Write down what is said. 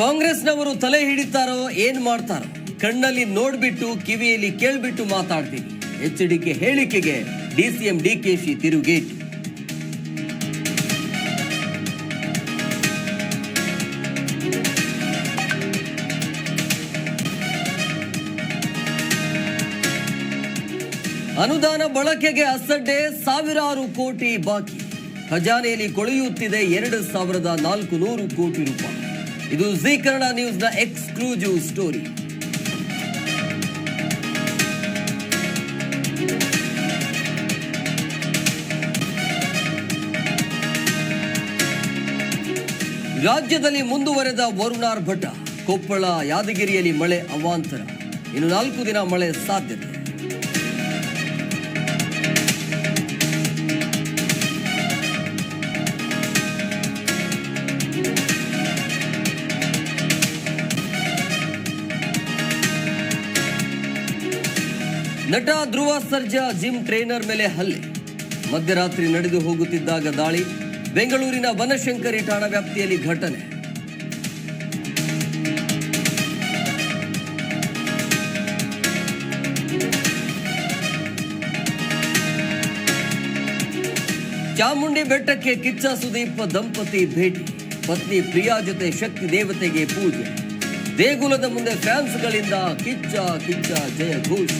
ಕಾಂಗ್ರೆಸ್ನವರು ತಲೆ ಹಿಡಿತಾರೋ ಏನ್ ಮಾಡ್ತಾರೋ? ಕಣ್ಣಲ್ಲಿ ನೋಡ್ಬಿಟ್ಟು, ಕಿವಿಯಲ್ಲಿ ಕೇಳ್ಬಿಟ್ಟು ಮಾತಾಡ್ತೀನಿ. ಎಚ್ ಡಿಕೆ ಹೇಳಿಕೆಗೆ ಡಿಸಿಎಂ ಡಿಕೆಶಿ ತಿರುಗೇಟು. ಅನುದಾನ ಬಳಕೆಗೆ ಅಸಡ್ಡೆ ಸಾವಿರಾರು ಕೋಟಿ ಬಾಕಿ. ಖಜಾನೆಯಲ್ಲಿ ಕೊಳೆಯುತ್ತಿದೆ ಎರಡು ಸಾವಿರದ ನಾಲ್ಕು ನೂರು ಕೋಟಿ ರೂಪಾಯಿ. ಇದು ಜಿ ಕನ್ನಡ ನ ಎಕ್ಸ್ಕ್ಲೂಸಿವ್ ಸ್ಟೋರಿ. ರಾಜ್ಯದಲ್ಲಿ ಮುಂದುವರೆದ ವರುಣಾರ್ ಭಟ ಕೊಪ್ಪಳ ಯಾದಗಿರಿಯಲ್ಲಿ ಮಳೆ ಅವಾಂತರ. ಇನ್ನು ನಾಲ್ಕು ದಿನ ಮಳೆ ಸಾಧ್ಯತೆ. ನಟ ಧ್ರುವ ಸರ್ಜಾ ಜಿಮ್ ಟ್ರೈನರ್ ಮೇಲೆ ಹಲ್ಲೆ. ಮಧ್ಯರಾತ್ರಿ ನಡೆದು ಹೋಗುತ್ತಿದ್ದಾಗ ದಾಳಿ, ಬೆಂಗಳೂರಿನ ಬನಶಂಕರಿ ಠಾಣಾ ವ್ಯಾಪ್ತಿಯಲ್ಲಿ ಘಟನೆ. ಚಾಮುಂಡಿ ಬೆಟ್ಟಕ್ಕೆ ಕಿಚ್ಚ ಸುದೀಪ್ ದಂಪತಿ ಭೇಟಿ. ಪತ್ನಿ ಪ್ರಿಯಾ ಜೊತೆ ಶಕ್ತಿ ದೇವತೆಗೆ ಪೂಜೆ. ದೇಗುಲದ ಮುಂದೆ ಫ್ಯಾನ್ಸ್ಗಳಿಂದ ಕಿಚ್ಚ ಕಿಚ್ಚ ಜಯ ಘೋಷ.